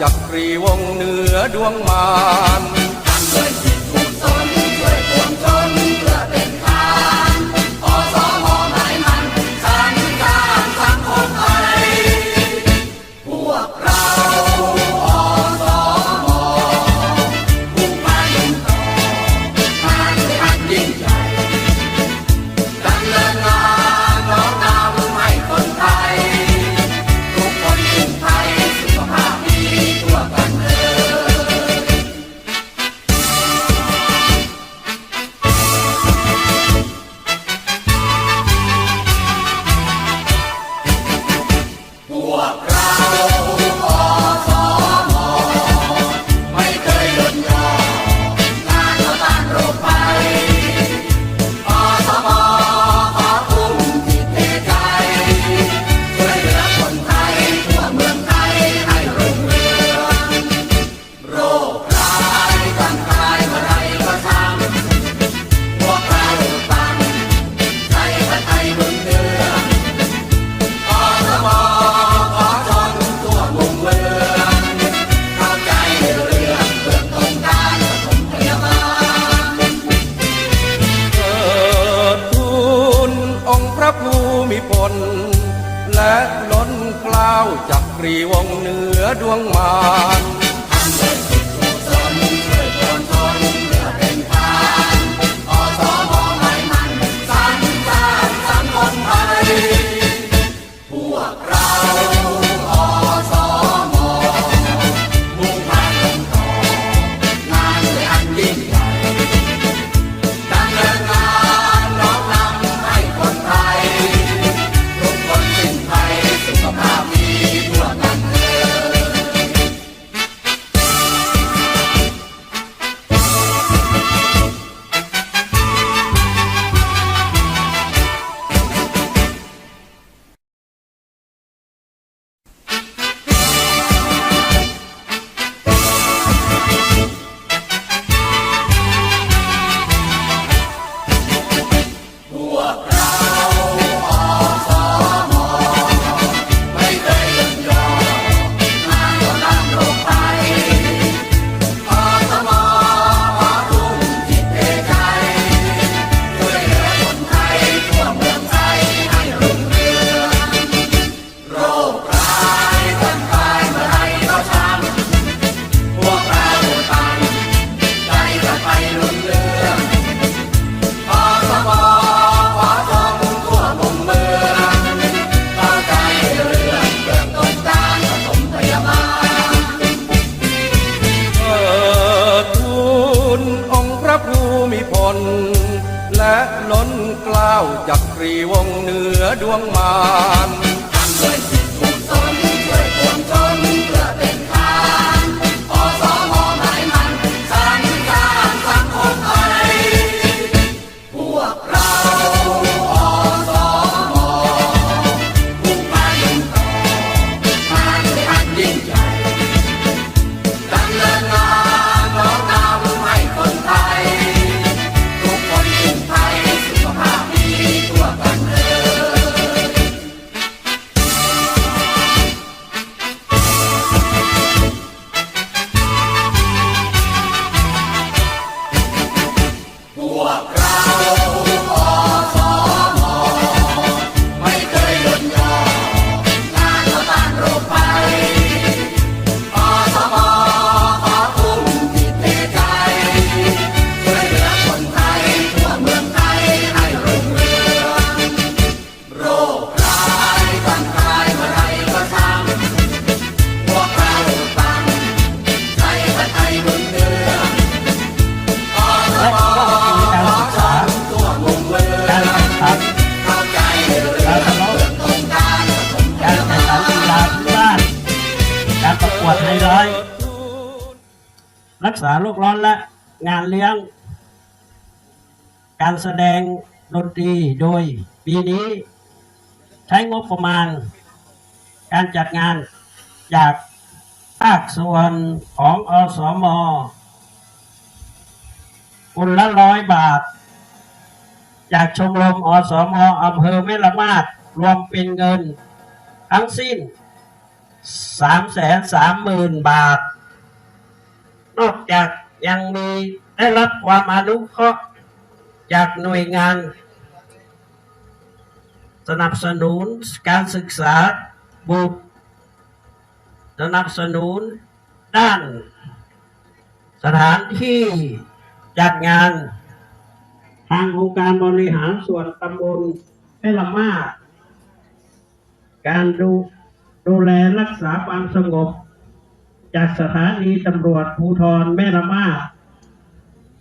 จักรีวงเหนือดวงมาร กษาโลกร้อนและงานเลี้ยง การแสดงดนตรีโดยปีนี้ใช้งบประมาณ การจัดงานจากภาคส่วนของอสมคนละร้อยบาท จากชมรมอสมอำเภอแม่ละมาดรวมเป็นเงินทั้งสิ้นสามแสนสามหมื่นบาท นอกจากยังมีได้รับความอนุเคราะห์จากหน่วยงาน สนับสนุนการศึกษาบุตรสนับสนุนด้าน สถานที่จัดงาน ทางองค์การบริหารส่วนตำบลแม่ละมาการดูดูแลรักษาความสงบ จากสถานีตำรวจภูธรแม่ละมาด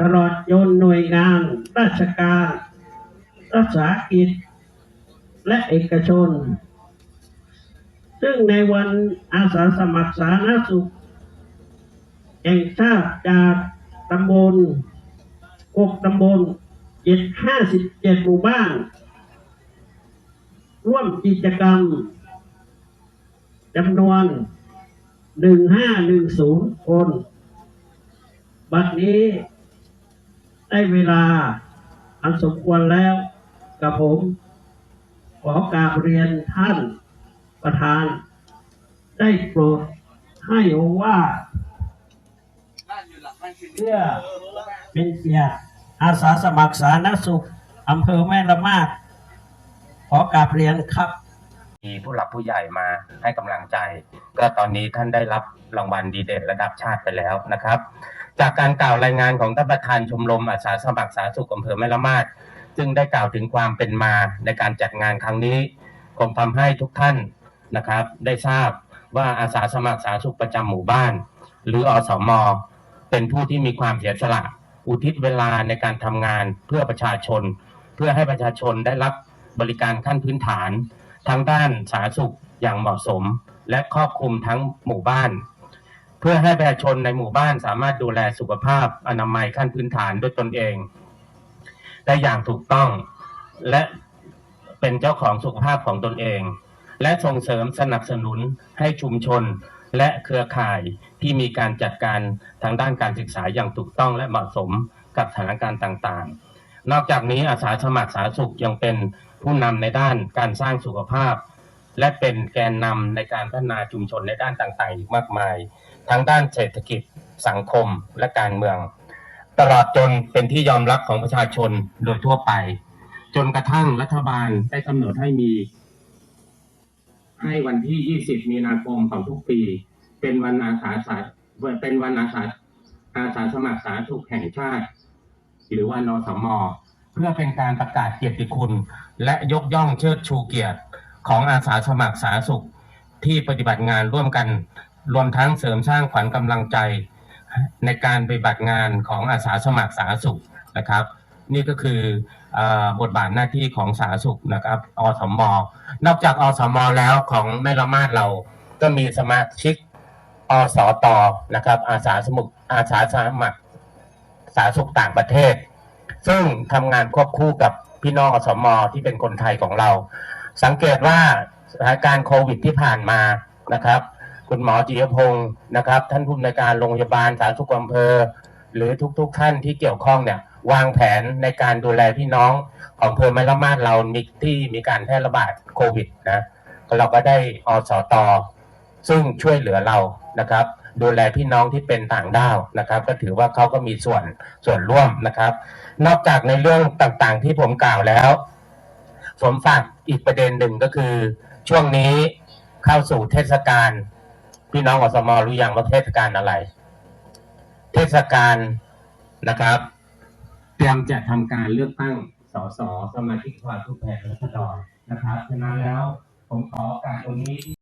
ตลอดจนหน่วยงาน ราชการ รักษากิจ และเอกชน ซึ่งในวันอาสาสมัครสาธารณสุขแห่งชาติจากตำบลหกตำบลเจ็ดห้าสิบเจ็ดหมู่บ้าน ร่วมกิจกรรมจำนวน หนึ่งห้าหนึ่งศูนย์คน บัดนี้ได้เวลาอันสมควรแล้วกับผม ขอกราบเรียนท่านประธาน ได้โปรดให้โอวาทเพื่อเป็นเกียรติอาสาสมัครสาธารณสุขอำเภอแม่ละมาดขอกราบเรียนครับ มีผู้หลักผู้ใหญ่มาให้กำลังใจ ก็ตอนนี้ท่านได้รับรางวัลดีเด่นระดับชาติไปแล้วนะครับ จากการกล่าวรายงานของท่านประธานชมรมอาสาสมัครสาธารณสุขอำเภอแม่ละมาดซึ่งได้กล่าวถึงความเป็นมาในการจัดงานครั้งนี้คงทำให้ทุกท่านนะครับ ได้ทราบว่าอาสาสมัครสาธารณสุขประจำหมู่บ้าน หรืออสมเป็นผู้ที่มีความเสียสละ อุทิศเวลาในการทำงานเพื่อประชาชน เพื่อให้ประชาชนได้รับบริการขั้นพื้นฐาน ทั้งด้านสาธารณสุขอย่างเหมาะสม และครอบคลุมทั้งหมู่บ้าน เพื่อให้ประชาชนในหมู่บ้านสามารถดูแลสุขภาพอนามัยขั้นพื้นฐานด้วยตนเองได้อย่างถูกต้อง และเป็นเจ้าของสุขภาพของตนเอง และส่งเสริมสนับสนุนให้ชุมชนและเครือข่ายที่มีการจัดการทางด้านการศึกษาอย่างถูกต้องและเหมาะสมกับสถานการณ์ต่างๆ นอกจากนี้อาสาสมัครสาธารณสุขยังเป็น ผู้นำในด้านการสร้างสุขภาพ และเป็นแกนนำในการพัฒนาชุมชนในด้านต่างๆ อีกมากมาย ทั้งด้านเศรษฐกิจสังคมและการเมือง ตลอดจนเป็นที่ยอมรับของประชาชนโดยทั่วไป จนกระทั่งรัฐบาลได้กำหนดให้มี ให้วันที่ 20 มีนาคมของทุกปี เป็นวันอาสาสาเป็นวันอาสาอาสาสมัครสาธารณสุขแห่งชาติ หรือว่านสม เพื่อเป็นการประกาศเกียรติคุณ และยกย่องเชิดชูเกียรติของอาสาสมัครสาธารณสุขที่ปฏิบัติงานร่วมกัน รวมทั้งเสริมสร้างขวัญกำลังใจ ในการปฏิบัติงานของอาสาสมัครสาธารณสุขนะครับ นี่ก็คืออบทบาทหน้าที่ของสาธารณสุขนะครับอสมอนอกจากอสมแล้วของแม่ละมาดเราก็มีสมาชิกอสตนะครับ อาสาสมุกอาสาสมัครสาธารณสุขต่างประเทศ ซึ่งทำงานควบคู่กับพี่น้องอสมที่เป็นคนไทยของเรา สังเกตว่าสถานการณ์โควิดที่ผ่านมานะครับ คุณหมอจิยพงศ์นะครับ ท่านผู้อำนวยการโรงพยาบาลสาธารณสุขอำเภอ หรือทุกๆท่านที่เกี่ยวข้องเนี่ยวางแผนในการดูแลพี่น้องของอำเภอแม่ละมาดเรามีที่มีการแพร่ระบาดโควิดนะเราก็ได้อสตซึ่งช่วยเหลือเรานะครับ ดูแลพี่น้องที่เป็นต่างด้าวนะครับ ก็ถือว่าเขาก็มีส่วนส่วนร่วมนะครับ นอกจากในเรื่องต่างๆที่ผมกล่าวแล้ว ผมฝากอีกประเด็นหนึ่งก็คือ ช่วงนี้เข้าสู่เทศกาลพี่น้องอสมรู้ยังว่าเทศกาลอะไร เทศกาลนะครับ เตรียมจะทำการเลือกตั้งสสสมาชิกสภาผู้แทนราษฎรนะครับฉะนั้นแล้วผมขอโอกาสตรงนี้